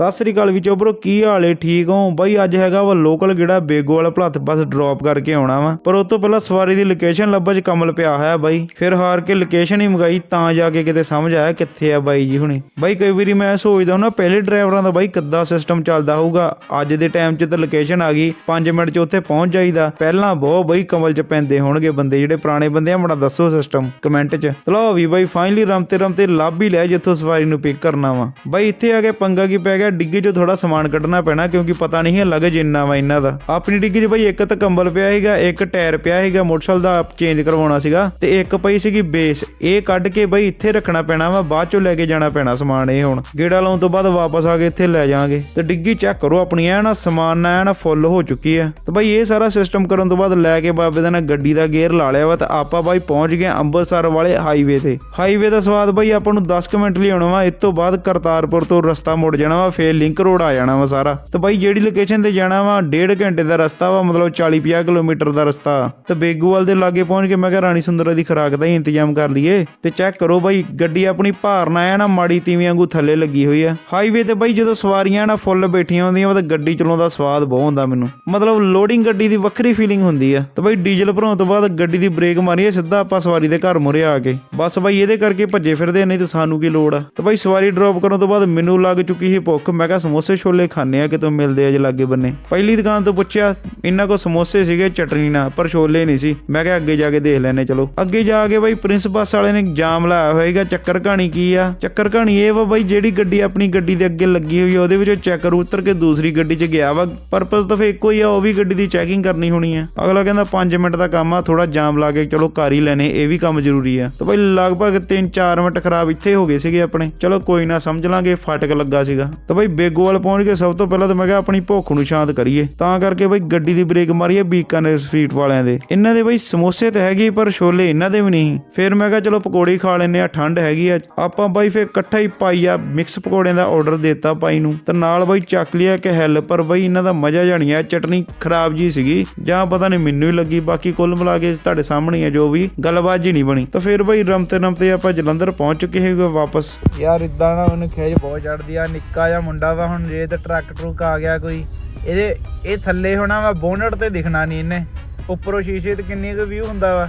ਸਤਿ ਸ੍ਰੀ ਅਕਾਲ ਵੀ ਚੋਬਰੋ ਕੀ ਹਾਲ ਏ? ਠੀਕ ਹੋ? ਬਾਈ ਅੱਜ ਹੈਗਾ ਵਾ ਲੋਕਲ ਕਿਹੜਾ ਬੇਗੋ ਵਾਲਾ ਭਲੱਥ ਬੱਸ ਡ੍ਰੌਪ ਕਰਕੇ ਆਉਣਾ ਵਾ। ਪਰ ਉਸ ਤੋਂ ਪਹਿਲਾਂ ਸਵਾਰੀ ਦੀ ਲੋਕੇਸ਼ਨ ਲੱਭਾ ਚ ਕਮਲ ਪਿਆ ਹੋਇਆ ਬਾਈ। ਫਿਰ ਹਾਰ ਕੇ ਲੋਕੇਸ਼ਨ ਹੀ ਮੰਗਾਈ, ਤਾਂ ਜਾ ਕੇ ਕਿਤੇ ਸਮਝ ਆਇਆ ਕਿੱਥੇ ਆ ਬਾਈ ਜੀ ਹੁਣੇ। ਬਾਈ ਕਈ ਵਾਰੀ ਮੈਂ ਸੋਚਦਾ ਹੁੰਦਾ, ਪਹਿਲੇ ਡਰਾਈਵਰਾਂ ਦਾ ਬਾਈ ਕਿੱਦਾਂ ਸਿਸਟਮ ਚੱਲਦਾ ਹੋਊਗਾ। ਅੱਜ ਦੇ ਟਾਈਮ 'ਚ ਤਾਂ ਲੋਕੇਸ਼ਨ ਆ ਗਈ 5 ਮਿੰਟ 'ਚ ਉੱਥੇ ਪਹੁੰਚ ਜਾਈਦਾ। ਪਹਿਲਾਂ ਬਹੁਤ ਬਾਈ ਕਮਲ 'ਚ ਪੈਂਦੇ ਹੋਣਗੇ ਬੰਦੇ, ਜਿਹੜੇ ਪੁਰਾਣੇ ਬੰਦੇ ਆ, ਮੜਾ ਦੱਸੋ ਸਿਸਟਮ ਕਮੈਂਟ 'ਚ। ਚਲੋ ਵੀ ਬਾਈ ਫਾਈਨਲੀ ਰਮਤੇ ਰਮਤੇ ਲੱਭ ਹੀ ਲਿਆ ਜਿੱਥੋਂ ਸਵਾਰੀ ਨੂੰ ਪਿਕ ਕਰਨਾ ਵਾ। ਬਾਈ ਇੱਥੇ ਆ ਕੇ ਪੰਗਾ ਕੀ ਪੈ ਗਿਆ? ਡਿੱਗੀ 'ਚੋਂ ਥੋੜਾ ਸਮਾਨ ਕੱਢਣਾ ਪੈਣਾ ਕਿਉਂਕਿ ਪਤਾ ਨਹੀਂ ਹੈ ਲਗਜ ਇੰਨਾ ਵਾ ਇਹਨਾਂ ਦਾ। ਆਪਣੀ ਡਿੱਗੀ 'ਚ ਬਾਈ ਇੱਕ ਤਾਂ ਕੰਬਲ ਪਿਆ ਸੀਗਾ, ਇੱਕ ਟਾਇਰ ਪਿਆ ਸੀਗਾ, ਮੋਟਰਸਾਈਕਲ ਦਾ ਚੇਂਜ ਕਰਵਾਉਣਾ ਸੀਗਾ ਤੇ ਇੱਕ ਪਈ ਸੀਗੀ ਬੇਸ ਇਹ ਕੱਢ ਕੇ ਬਈ ਇੱਥੇ ਰੱਖਣਾ ਪੈਣਾ ਵਾ, ਬਾਅਦ 'ਚੋਂ ਲੈ ਕੇ ਜਾਣਾ ਪੈਣਾ ਸਮਾਨ ਇਹ ਹੁਣ। ਗੇੜਾ ਲਾਉਣ ਤੋਂ ਬਾਅਦ ਵਾਪਸ ਆ ਕੇ ਇੱਥੇ ਲੈ ਜਾਾਂਗੇ ਤੇ ਡਿੱਗੀ ਚੈੱਕ ਕਰੋ, ਆਪਣੀ ਐ ਨਾ ਸਮਾਨ ਨਾ ਐ ਨਾ ਫੁੱਲ ਹੋ ਚੁੱਕੀ ਆ। ਤੇ ਬਾਈ ਇਹ ਸਾਰਾ ਸਿਸਟਮ ਕਰਨ ਤੋਂ ਬਾਅਦ ਲੈ ਕੇ ਬਾਬੇ ਦਾ ਨਾ ਗੱਡੀ ਦਾ ਗੇਅਰ ਲਾ ਲਿਆ ਵਾ ਤੇ ਆਪਾਂ ਬਾਈ ਪਹੁੰਚ ਗਏ ਅੰਮ੍ਰਿਤਸਰ ਵਾਲੇ ਹਾਈਵੇ ਤੇ। ਹਾਈਵੇ ਦਾ ਸਵਾਦ ਬਾਈ ਆਪਾਂ ਨੂੰ 10 ਕੁ ਮਿੰਟ ਲਈ ਆਉਣਾ ਵਾ, ਇਸ ਤੋਂ ਬਾਅਦ ਕਰਤਾਰਪੁਰ ਤੋਂ ਰਸਤਾ ਮੁੜ ਜਾਣਾ ਵਾ ਫੇਰ ਲਿੰਕ ਰੋਡ ਆ ਜਾਣਾ ਵਾ ਸਾਰਾ। ਤੇ ਬਾਈ ਜਿਹੜੀ ਲੋਕੇਸ਼ਨ ਤੇ ਜਾਣਾ ਵਾ, ਡੇਢ ਘੰਟੇ ਦਾ ਰਸਤਾ ਵਾ, ਮਤਲਬ 40-50 ਕਿਲੋਮੀਟਰ ਦਾ ਰਸਤਾ। ਤੇ ਬੇਗੂਵਾਲ ਦੇ ਲਾਗੇ ਪਹੁੰਚ ਕੇ ਮੈਂ ਕਿਹਾ, ਰਾਣੀ ਸੁੰਦਰਾ ਦੀ ਖਰਾਕ ਦਾ ਹੀ ਇੰਤਜ਼ਾਮ ਕਰ ਲਈਏ। ਤੇ ਚੈੱਕ ਕਰੋ ਬਾਈ, ਗੱਡੀ ਆਪਣੀ ਭਾਰ ਨਾ ਐ ਨਾ, ਮਾੜੀ ਤੀਵੀਂ ਵਾਂਗੂ ਥੱਲੇ ਲੱਗੀ ਹੋਈ ਆ। ਹਾਈਵੇ ਤੇ ਬਾਈ ਜਦੋਂ ਸਵਾਰੀਆਂ ਨਾ ਫੁੱਲ ਬੈਠੀਆਂ ਹੁੰਦੀਆਂ ਵਾ, ਤਾਂ ਗੱਡੀ ਚਲਾਉਣ ਦਾ ਸਵਾਦ ਬਹੁਤ ਹੁੰਦਾ ਮੈਨੂੰ। ਮਤਲਬ ਲੋਡਿੰਗ ਗੱਡੀ ਦੀ ਵੱਖਰੀ ਫੀਲਿੰਗ ਹੁੰਦੀ ਆ। ਤੇ ਬਾਈ ਡੀਜ਼ਲ ਭਰਾਉਣ ਤੋਂ ਬਾਅਦ ਗੱਡੀ ਦੀ ਬ੍ਰੇਕ ਮਾਰੀਏ ਸਿੱਧਾ ਆਪਾਂ ਸਵਾਰੀ ਦੇ ਘਰ ਮੁਰੇ ਆ ਕੇ। ਬਸ ਬਾਈ ਇਹਦੇ ਕਰਕੇ ਭੱਜੇ ਫਿਰਦੇ ਨਹੀਂ ਤੇ ਸਾਨੂੰ ਕੀ ਲੋੜ ਆ। ਤੇ ਬਾਈ ਸਵਾਰੀ ਡ੍ਰੌਪ ਕਰਨ ਤੋਂ ਬਾਅਦ ਮੈਨੂੰ ਲੱਗ ਚੁੱਕੀ ਸੀ ਭੁੱਖ। ਮੈਂ ਕਿਹਾ ਸਮੋਸੇ ਛੋਲੇ ਖਾਣੇ ਆ, ਕਿਤੋਂ ਮਿਲਦੇ ਆ ਜੇ ਲਾਗੇ ਬੰਨੇ। ਪਹਿਲੀ ਦੁਕਾਨ ਤੋਂ ਪੁੱਛਿਆ ਇਹਨਾਂ ਕੋਲ ਸਮੋਸੇ ਸੀਗੇ, ਚਟਨੀ ਨਾਲ, ਪਰ ਛੋਲੇ ਨਹੀਂ ਸੀ। ਮੈਂ ਕਿਹਾ ਅੱਗੇ ਜਾ ਕੇ ਦੇਖ ਲੈਨੇ ਚਲੋ। ਅੱਗੇ ਜਾ ਕੇ ਬਾਈ ਪ੍ਰਿੰਸ ਬੱਸ ਵਾਲੇ ਨੇ ਜਾਮ ਲਾਇਆ ਹੋਏਗਾ ਚੱਕਰ ਕਹਾਣੀ ਕੀ ਆ? ਚੱਕਰ ਕਹਾਣੀ ਇਹ ਵਾ ਬਾਈ, ਜਿਹੜੀ ਗੱਡੀ ਆਪਣੀ ਗੱਡੀ ਦੇ ਅੱਗੇ ਲੱਗੀ ਹੋਈ ਆ, ਉਹਦੇ ਵਿੱਚੋਂ ਚੈੱਕਰ ਉਤਰ ਕੇ ਦੂਸਰੀ ਗੱਡੀ 'ਚ ਗਿਆ ਵਾ। ਪਰਪਸ ਤਾਂ ਫੇ ਇੱਕੋ ਹੀ ਆ, ਉਹ ਵੀ ਗੱਡੀ ਦੀ ਚੈਕਿੰਗ ਕਰਨੀ ਹੋਣੀ ਆ। ਅਗਲਾ ਕਹਿੰਦਾ 5 ਮਿੰਟ ਦਾ ਕੰਮ ਆ ਥੋੜਾ ਜਾਮ ਲਾ ਕੇ, ਚਲੋ ਕਰ ਹੀ ਲੈਨੇ ਇਹ ਵੀ ਕੰਮ ਜ਼ਰੂਰੀ ਆ। ਤਾਂ ਬਾਈ ਲਗਭਗ 3-4 ਮਿੰਟ ਖਰਾਬ ਇੱਥੇ ਹੋ ਗਏ ਸੀਗੇ ਆਪਣੇ। ਚਲੋ ਕੋਈ ਨਾ, ਸਮਝ ਲਾਂਗੇ, ਫਾਟਕ ਲੱਗਾ ਸੀਗਾ। ਤਾਂ ਬਾਈ ਬੇਗੋਵਾਲ ਪਹੁੰਚ ਕੇ ਸਭ ਤੋਂ ਪਹਿਲਾਂ ਤਾਂ ਮੈਂ ਕਿਹਾ ਆਪਣੀ ਭੁੱਖ ਨੂੰ ਸ਼ਾਂਤ ਕਰੀਏ। ਤਾਂ ਕਰਕੇ ਬਈ ਗੱਡੀ ਦੀ ਬ੍ਰੇਕ ਮਾਰੀਏ ਬੀਕਾਨੇਰ ਸਟਰੀਟ ਵਾਲਿਆਂ ਦੇ। ਇਹਨਾਂ ਦੇ ਬਾਈ ਸਮੋਸੇ ਤਾਂ ਹੈਗੇ ਪਰ ਛੋਲੇ ਇਹਨਾਂ ਦੇ ਵੀ ਨਹੀਂ। ਫਿਰ ਮੈਂ ਕਿਹਾ ਚਲੋ ਪਕੌੜੇ ਖਾ ਲੈਨੇ ਆ ਠੰਡ ਹੈਗੀ ਆ। ਆਪਾਂ ਬਾਈ ਫਿਰ ਇਕੱਠਾ ਹੀ ਪਾਈ ਮਿਕਸ ਪਕੌੜਿਆਂ ਦਾ ਆਰਡਰ ਦਿੱਤਾ ਪਾਈ ਨੂੰ। ਤੇ ਨਾਲ ਬਾਈ ਚੱਕ ਲਿਆ ਕਿ ਹੈਲ, ਪਰ ਬਾਈ ਇਹਨਾਂ ਦਾ ਮਜ਼ਾ ਜਾਣੀ ਆ ਚਟਨੀ ਖਰਾਬ ਜੀ ਸੀਗੀ। ਜਾਂ ਪਤਾ ਨਹੀਂ ਮੈਨੂੰ ਹੀ ਲੱਗੀ, ਬਾਕੀ ਕੁੱਲ ਮਿਲਾ ਕੇ ਤੁਹਾਡੇ ਸਾਹਮਣੇ ਆ ਜੋ ਵੀ, ਗੱਲਬਾਤ ਜੀ ਨਹੀਂ ਬਣੀ। ਤਾਂ ਫਿਰ ਬਾਈ ਰਮਤੇ ਰਮਤੇ ਆਪਾਂ ਜਲੰਧਰ ਪਹੁੰਚ ਚੁੱਕੇ ਹੈਗੇ ਵਾਪਸ। ਯਾਰ ਇਦਾਂ ਨਾ ਉਹਨੂੰ ਖੇਜ ਬਹੁਤ ਚੜਦੀ ਆ, ਨਿੱਕਾ ਜਿਹਾ ਮੁੰਡਾ ਵਾ ਹੁਣ ਜੇ ਤੇ ਟਰੱਕ ਟਰੁੱਕ ਆ ਗਿਆ ਕੋਈ, ਇਹਦੇ, ਇਹ ਥੱਲੇ ਹੋਣਾ ਵਾ, ਬੋਨਟ ਤੇ ਦਿਖਣਾ ਨਹੀਂ ਇਹਨੇ। ਉੱਪਰੋਂ ਸ਼ੀਸ਼ੇ ਤੇ ਕਿੰਨੀ ਕੁ ਵਿਊ ਹੁੰਦਾ ਵਾ।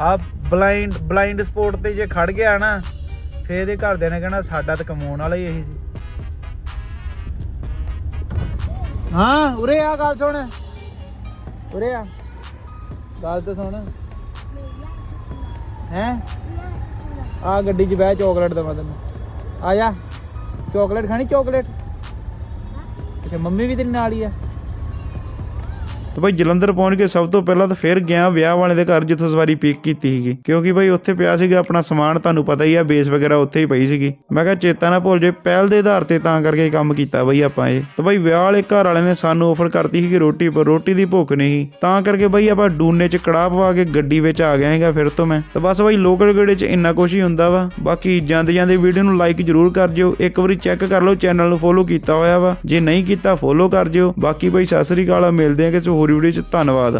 ਆ ਬਲਾਈਂਡ ਬਲਾਈਂਡ ਸਪੋਰਟ ਤੇ ਜੇ ਖੜ ਗਿਆ ਨਾ, ਫੇਰ ਇਹਦੇ ਘਰਦਿਆਂ ਨੇ ਕਹਿਣਾ, ਸਾਡਾ ਤਾਂ ਕਮਾਉਣ ਵਾਲਾ ਹੀ ਇਹੀ ਸੀ। ਹਾਂ, ਉਰੇ ਆ, ਗੱਲ ਸੁਣ। ਉਰੇ ਆ। ਗੱਲ ਤਾਂ ਸੁਣ। ਹੈ? ਆ ਗੱਡੀ 'ਚ ਬਹਿ ਚਾਕਲੇਟ ਦਵਾ ਤੈਨੂੰ। ਆ ਜਾ। ਚਾਕਲੇਟ ਖਾਣੀ ਚਾਕਲੇਟ ਤੇ ਮੰਮੀ ਵੀ ਤੇਰੇ ਨਾਲ ਹੀ ਆ? ਤੇ ਬਾਈ ਜਲੰਧਰ ਪਹੁੰਚ ਕੇ ਸਭ ਤੋਂ ਪਹਿਲਾਂ ਤਾਂ ਫਿਰ ਗਿਆ ਵਿਆਹ ਵਾਲੇ ਦੇ ਘਰ ਜਿੱਥੋਂ ਸਵਾਰੀ ਪਿਕ ਕੀਤੀ ਸੀਗੀ। ਕਿਉਂਕਿ ਬਾਈ ਉੱਥੇ ਪਿਆ ਸੀਗਾ ਆਪਣਾ ਸਮਾਨ, ਤੁਹਾਨੂੰ ਪਤਾ ਹੀ ਆ ਬੇਸ ਵਗੈਰਾ ਉੱਥੇ ਹੀ ਪਈ ਸੀਗੀ। ਮੈਂ ਕਿਹਾ ਚੇਤਾ ਨਾ ਭੁੱਲ ਜੇ, ਪਹਿਲ ਦੇ ਆਧਾਰ ਤੇ ਤਾਂ ਕਰਕੇ ਕੰਮ ਕੀਤਾ ਬਾਈ ਆਪਾਂ ਇਹ। ਤੇ ਬਾਈ ਵਿਆਹ ਵਾਲੇ ਘਰ ਵਾਲੇ ਨੇ ਸਾਨੂੰ ਆਫਰ ਕਰਤੀ ਸੀ ਕਿ ਰੋਟੀ ਪਰ ਰੋਟੀ ਦੀ ਭੁੱਖ ਨਹੀਂ ਤਾਂ ਕਰਕੇ ਬਾਈ ਆਪਾਂ ਡੂਨੇ 'ਚ ਕੜਾਹ ਪਵਾ ਕੇ ਗੱਡੀ ਵਿੱਚ ਆ ਗਿਆ ਹੈਗਾ ਫਿਰ ਤੋਂ ਮੈਂ। ਤਾਂ ਬਸ ਬਾਈ ਲੋਕਲ ਗੇੜੇ 'ਚ ਇੰਨਾ ਕੁਛ ਹੀ ਹੁੰਦਾ ਵਾ। ਬਾਕੀ ਜਾਂਦੇ ਜਾਂਦੇ ਵੀਡੀਓ ਨੂੰ ਲਾਈਕ ਜ਼ਰੂਰ ਕਰ ਜਿਓ। ਇੱਕ ਵਾਰੀ ਚੈੱਕ ਕਰ ਲਓ ਚੈਨਲ ਨੂੰ ਫੋਲੋ ਕੀਤਾ ਹੋਇਆ ਵਾ। ਜੇ ਨਹੀਂ ਕੀਤਾ ਫੋਲੋ ਕਰ ਜਿਓ। ਬਾਕੀ ਬਾਈ ਸਤਿ ਸ੍ਰੀ ਅਕਾਲ, ਮਿਲਦੇ ਆ ਕਿਸੇ ਹੋਰ ਵੀਡੀਓ 'ਚ ਧੰਨਵਾਦ।